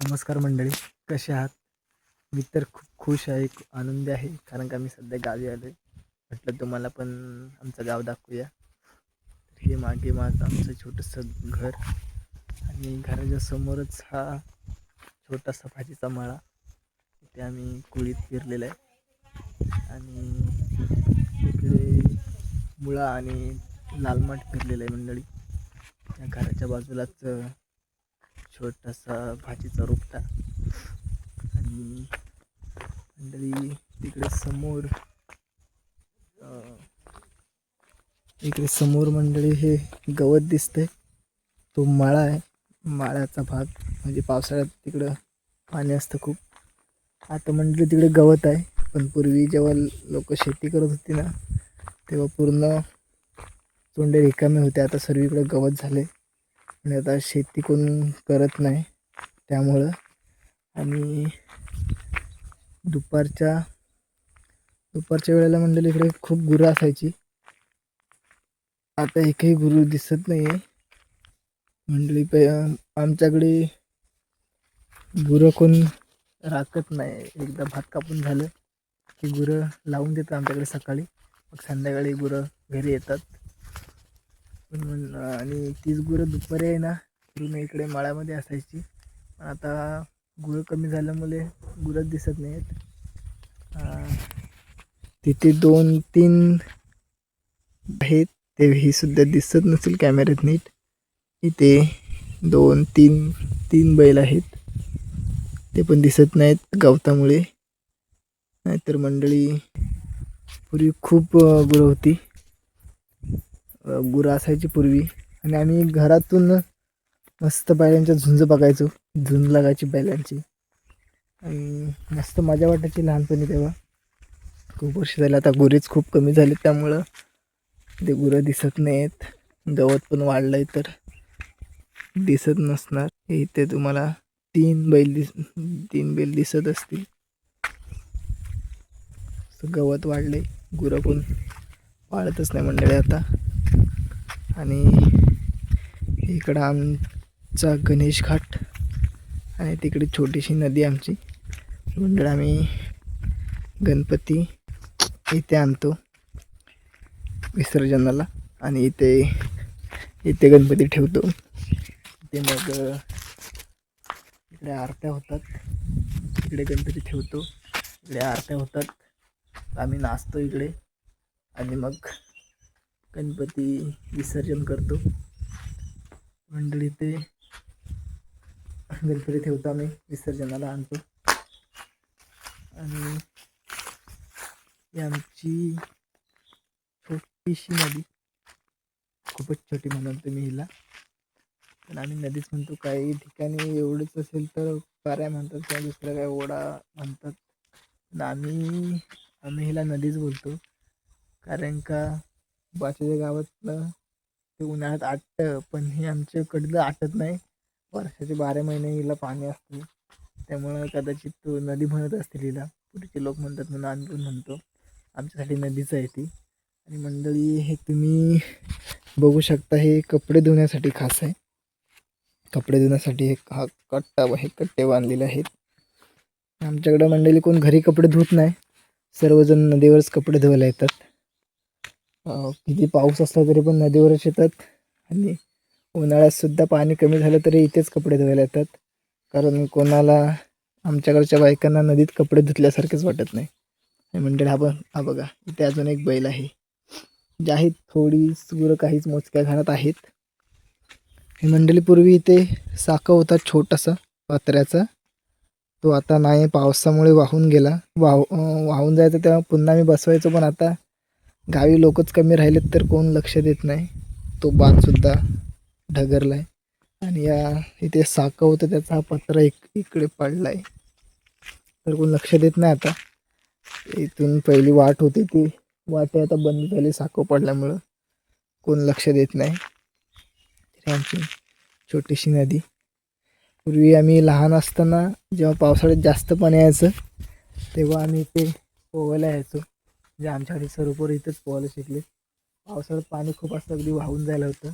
नमस्कार मंडळी कसे आहात? मी तर खूप खुश आहे आनंदी आहे कारण का मी सध्या गावी आलो आहे म्हटलं तुम्हाला पण आमचं गाव दाखवूया. तर हे मागे माझं आमचं छोटंसं घर आणि घराच्या समोरच हा छोटासा भाजीचा मळा. इथे आम्ही कुळीत फिरलेला आहे. आणि इकडे मुळा आणि लालमाट फिरलेलं आहे मंडळी. या घराच्या बाजूलाच छोटासा भाजीचा रोपटा. आणि मंडळी तिकडे समोर इकडे समोर मंडळी हे गवत दिसतंय. तो माळा आहे. माळ्याचा भाग. म्हणजे पावसाळ्यात तिकडं पाणी असतं खूप. आता मंडळी तिकडे गवत आहे. पण पूर्वी जेव्हा लोक शेती करत होती ना तेव्हा पूर्ण तोंडे रिकामे होते. आता सर्वीकडे गवत झाले आणि आता शेती कोण करत नाही त्यामुळं. आणि दुपारच्या दुपारच्या वेळेला मंडळी इकडे खूप गुरं असायची. आता एकही गुरु दिसत नाही आहे मंडळी प आमच्याकडे गुरं कोण राखत नाही. एकदा भात कापून झालं की गुरं लावून देतं आमच्याकडे सकाळी. मग संध्याकाळी गुरं घरी येतात. पण आणि तीच गुरं दुपारी आहे ना पूर्ण इकडे माळ्यामध्ये असायची. पण आता गुरं कमी झाल्यामुळे गुरं दिसत नाही आहेत तिथे दोन तीन आहेत. ते ही सुद्धा दिसत नसेल कॅमेऱ्यात नीट. इथे दोन तीन तीन बैल आहेत. ते पण दिसत नाहीत गवतामुळे. नाहीतर मंडळी पूर्वी खूप गुरं होती. गुरं असायची पूर्वी. आणि आम्ही घरातून मस्त बैलांच्या झुंज बघायचो. झुंज लागायची बैलांची. आणि मस्त मजा वाटायची लहानपणी तेव्हा. खूप वर्ष झाले. आता गुरेच खूप कमी झाले त्यामुळं. ते गुरं दिसत नाहीत. गवत पण वाढलं आहे तर. दिसत नसणार. इथे तुम्हाला तीन बैल दिस तीन बैल दिसत असतील. गवत वाढले गुरं पण वाढतच नाही मंडळी आता. आणि इकडं आमचा गणेश घाट आणि तिकडे छोटीशी नदी आमची. मंडळ आम्ही गणपती इथे आणतो विसर्जनाला आणि इथे इथे गणपती ठेवतो. इथे मग इकडे आरत्या होतात. इकडे गणपती ठेवतो. इकडे आरत्या होतात. आम्ही नाचतो इकडे आणि मग गणपती विसर्जन करतो. मंडळी ते गणपती ठेवतो आम्ही विसर्जनाला आणतो. आणि ही आमची छोटीशी नदी खूपच छोटी म्हणाल तुम्ही हिला. पण आम्ही नदीच म्हणतो काही ठिकाणी एवढंच असेल तर पाऱ्या म्हणतात किंवा दुसऱ्या काय ओढा म्हणतात. पण आम्ही आम्ही हिला नदीच बोलतो. कारण का बाकीच्या गावातलं ते उन्हाळ्यात आटतं पण हे आमच्याकडलं आटत नाही. वर्षाचे बारा महिने हिला पाणी असते. त्यामुळं कदाचित तो नदी म्हणत असतील हिला. पुढचे लोक म्हणतात म्हणून आम्ही पण म्हणतो. आमच्यासाठी नदीच आहे ती. आणि मंडळी हे तुम्ही बघू शकता हे कपडे धुण्यासाठी खास आहे. कपडे धुण्यासाठी हे हा कट्टा हे कट्टे बांधलेले आहेत. आमच्याकडं मंडळी कोण घरी कपडे धुत नाही. सर्वजण नदीवरच कपडे धुवायला येतात. किती पाऊस असला तरी पण नदीवरच येतात. आणि उन्हाळ्यात सुद्धा पाणी कमी झालं तरी इथेच कपडे धुवायला येतात. कारण कोणाला आमच्याकडच्या बायकांना नदीत कपडे धुतल्यासारखेच वाटत नाही. आणि मंडळी हा बघ हा बघा इथे अजून एक बैल आहे. जे आहेत थोडी गुरं काहीच मोजक्या घरात आहेत. हे मंडळी पूर्वी इथे साका होता छोटासा पात्र्याचा. तो आता नाही पावसामुळे वाहून गेला. वाह वाहून जायचं तेव्हा पुन्हा मी बसवायचो पण आता गावी लोकच कमी राहिलेत तर कोण लक्ष देत नाही. तो बांधसुद्धा ढगरला आहे आणि या इथे साका होतं त्याचा हा पत्रा एक इकडे पडला आहे तर कोण लक्ष देत नाही आता. इथून पहिली वाट होती ती. वाट आता बंद झाली साखं पडल्यामुळं. कोण लक्ष देत नाही. आमची छोटीशी नदी. पूर्वी आम्ही लहान असताना जेव्हा पावसाळ्यात जास्त पाणी यायचं तेव्हा आम्ही इथे पोहायला यायचो. म्हणजे आमच्याकडे सर्व पोरं इथंच पोहायला शिकले. पावसाळ्यात पाणी खूप असतं अगदी वाहून जायला होतं.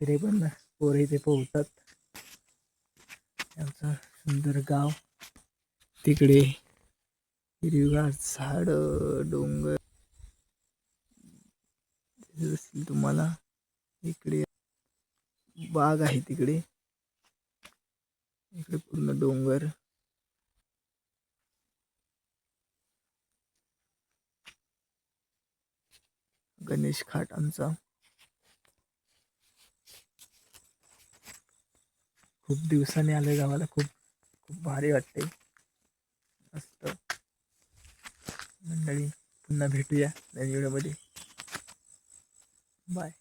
तरी पण पोरं इथे पोहतात. आमचं सुंदर गाव. तिकडे हिरवीगार झाड डोंगर. तुम्हाला. इकडे बाग आहे तिकडे. इकडे पूर्ण डोंगर. गणेश खाट आमचा. खूप दिवसांनी आलोय गावाला खूप खूप भारी वाटते मस्त. मंडळी पुन्हा भेटूया नवीन व्हिडिओमध्ये. बाय.